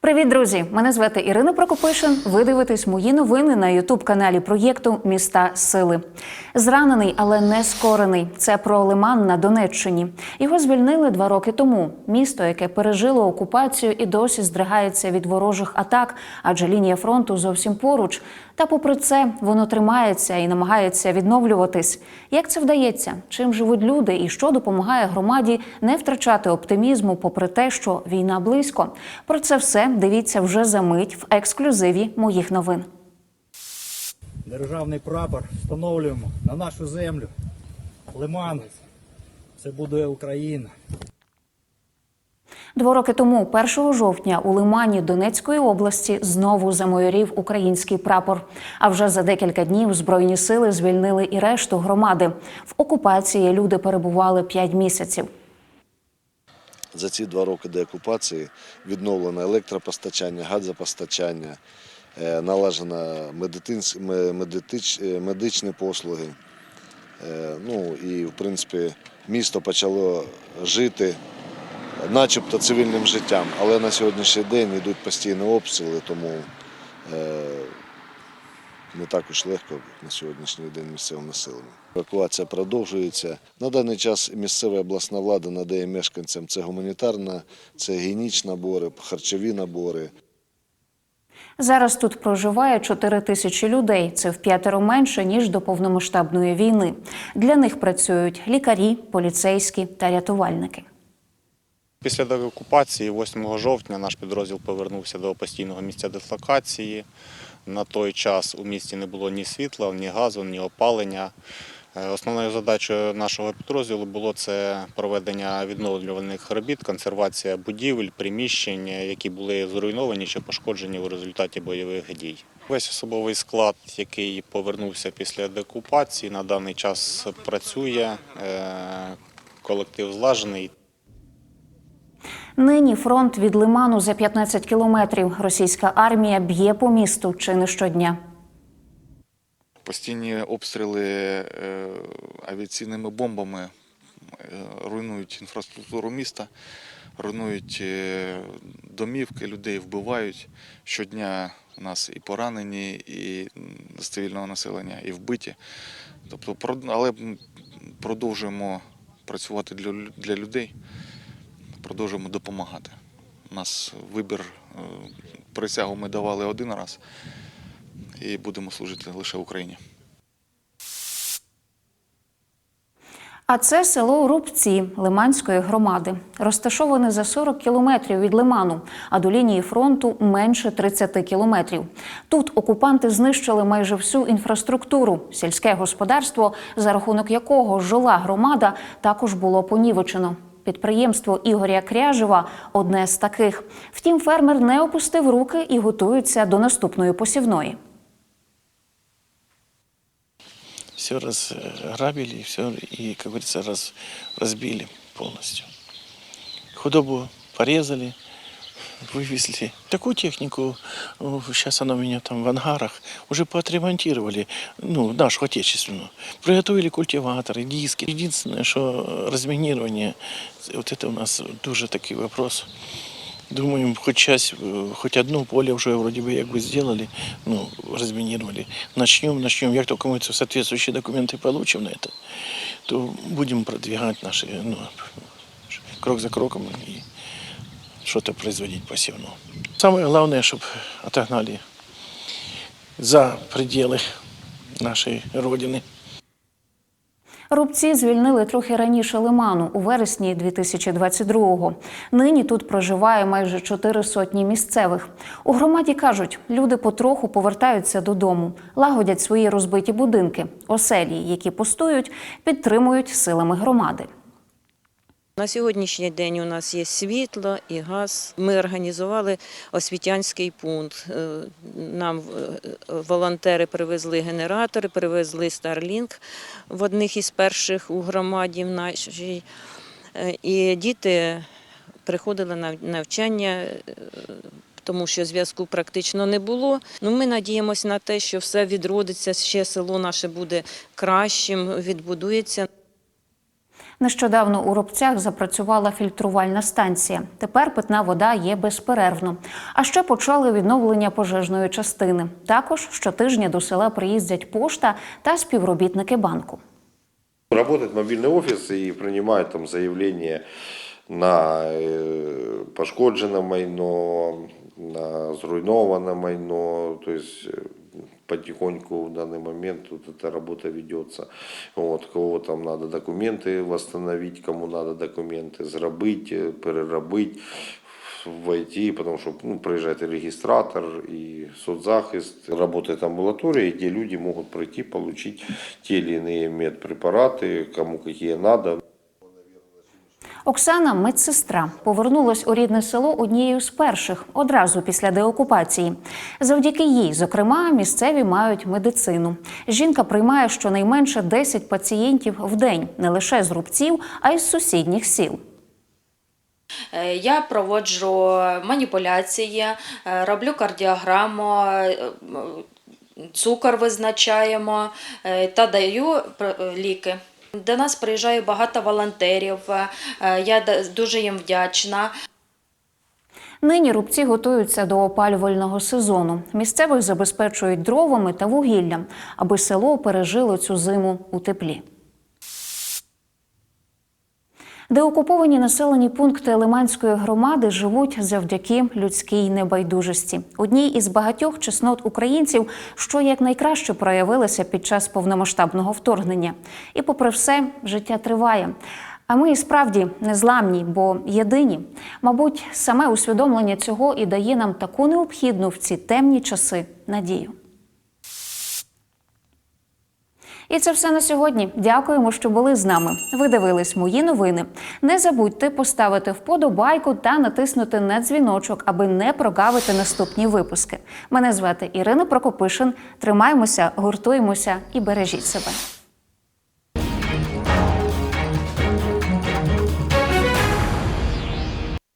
Привіт, друзі! Мене звати Ірина Прокопишин. Ви дивитесь мої новини на ютуб-каналі проєкту Міста Сили. Зранений, але не скорений. Це про Лиман на Донеччині. Його звільнили два роки тому. Місто, яке пережило окупацію і досі здригається від ворожих атак, адже лінія фронту зовсім поруч. Та попри це воно тримається і намагається відновлюватись. Як це вдається? Чим живуть люди і що допомагає громаді не втрачати оптимізму, попри те, що війна близько? Про це все дивіться вже за мить в ексклюзиві моїх новин. Державний прапор встановлюємо на нашу землю. Лиман. Це буде Україна. Два роки тому, 1 жовтня, у Лимані Донецької області знову замайорів український прапор. А вже за декілька днів збройні сили звільнили і решту громади. В окупації люди перебували 5 місяців. За ці два роки деокупації відновлено електропостачання, газопостачання, е, налажено е, медичні послуги. Е, Ну і в принципі місто почало жити начебто цивільним життям, але на сьогоднішній день йдуть постійні обстріли, тому не так уж легко на сьогоднішній день місцевим населенням. Евакуація продовжується. На даний час місцева обласна влада надає мешканцям це гуманітарна, це гігієнічні набори, харчові набори. Зараз тут проживає 4 тисячі людей. Це в п'ятеро менше ніж до повномасштабної війни. Для них працюють лікарі, поліцейські та рятувальники. Після деокупації 8 жовтня наш підрозділ повернувся до постійного місця дислокації. На той час у місті не було ні світла, ні газу, ні опалення. Е, Основною задачею нашого підрозділу було це проведення відновлювальних робіт, консервація будівель, приміщень, які були зруйновані чи пошкоджені у результаті бойових дій. Весь особовий склад, який повернувся після деокупації, на даний час працює. Е, Колектив злажений. Нині фронт від Лиману за 15 кілометрів. Російська армія б'є по місту чи не щодня. Постійні обстріли е, авіаційними бомбами е, руйнують інфраструктуру міста, руйнують е, домівки, людей вбивають. Щодня у нас і поранені, і з цивільного населення, і вбиті. Тобто, але продовжуємо працювати для людей, продовжуємо допомагати. У нас вибір е, присягу ми давали один раз і будемо служити лише Україні. А це село Рубці Лиманської громади, розташоване за 40 кілометрів від Лиману, а до лінії фронту менше 30 кілометрів. Тут окупанти знищили майже всю інфраструктуру, сільське господарство, за рахунок якого жила громада, також було понівечено. Підприємство Ігоря Кряжева одне з таких. Втім, фермер не опустив руки і готується до наступної посівної. все розграбили, все, і як говориться, раз, разбили полностью. Худобу порезали, вывезли. Такую технику, сейчас она у меня там в ангарах, уже поотремонтировали, ну, нашу отечественную. Приготовили культиваторы, диски. Единственное, что разминирование, вот это у нас дуже такой вопрос. Думаем, хоть часть, э, хоть одно поле уже вроде бы как бы сделали, ну, разминировали. Начнем, начнем. Как только мы соответствующие документы получим на это, то будем продвигать наши, ну, крок за кроком и что-то производить посевно. Самое главное, чтобы отогнали за пределы нашей Родины. Рубці звільнили трохи раніше Лиману у вересні 2022-го. Нині тут проживає майже чотири сотні місцевих. У громаді кажуть, люди потроху повертаються додому, лагодять свої розбиті будинки, оселі, які пустують, підтримують силами громади. На сьогоднішній день у нас є світло і газ. Ми організували освітянський пункт. Е, Нам е, волонтери привезли генератори, привезли Starlink в одних із перших у громаді в нашій. Е, І діти приходили на навчання. Тому що зв'язку практично не було. Ну, ми надіємося на те, що все відродиться, ще село наше буде кращим, відбудується. Нещодавно у Рубцях запрацювала фільтрувальна станція. Тепер питна вода є безперервно. А ще почали відновлення пожежної частини. Також щотижня до села приїздять пошта та співробітники банку. Работает мобильный офис и принимает там заявления на э, пошкоджене майно, на зруйноване майно. То есть э, потихоньку в данный момент вот эта работа ведется. Вот, кого там надо документы восстановить, кому надо документы зробить, э, переробить войти, потому что ну, приезжает и регистратор, и соцзахист. Работает амбулатория, где люди могут пройти, получить те или иные медпрепараты, кому какие надо. Оксана, медсестра, повернулась у рідне село однією з перших одразу після деокупації. Завдяки їй, зокрема, місцеві мають медицину. Жінка приймає щонайменше 10 пацієнтів в день, не лише з рубців, а й з сусідніх сіл. Е, Я проводжу маніпуляції, е, роблю кардіограму, е, цукор визначаємо та даю ліки. До нас приїжджає багато волонтерів. е, Я дуже їм вдячна. Нині рубці готуються до опалювального сезону. Місцевих забезпечують дровами та вугіллям, аби село пережило цю зиму у теплі. Деокуповані населені пункти Лиманської громади живуть завдяки людській небайдужості. Одній із багатьох чеснот українців, що якнайкраще проявилися під час повномасштабного вторгнення. І, попри все, життя триває. А ми і справді незламні, бо єдині. Мабуть, саме усвідомлення цього і дає нам таку необхідну в ці темні часи надію. І це все на сьогодні. Дякуємо, що були з нами. Ви дивились мої новини. Не забудьте поставити вподобайку та натиснути на дзвіночок, аби не прогавити наступні випуски. Мене звати Ірина Прокопишин. Тримаємося, гуртуємося і бережіть себе.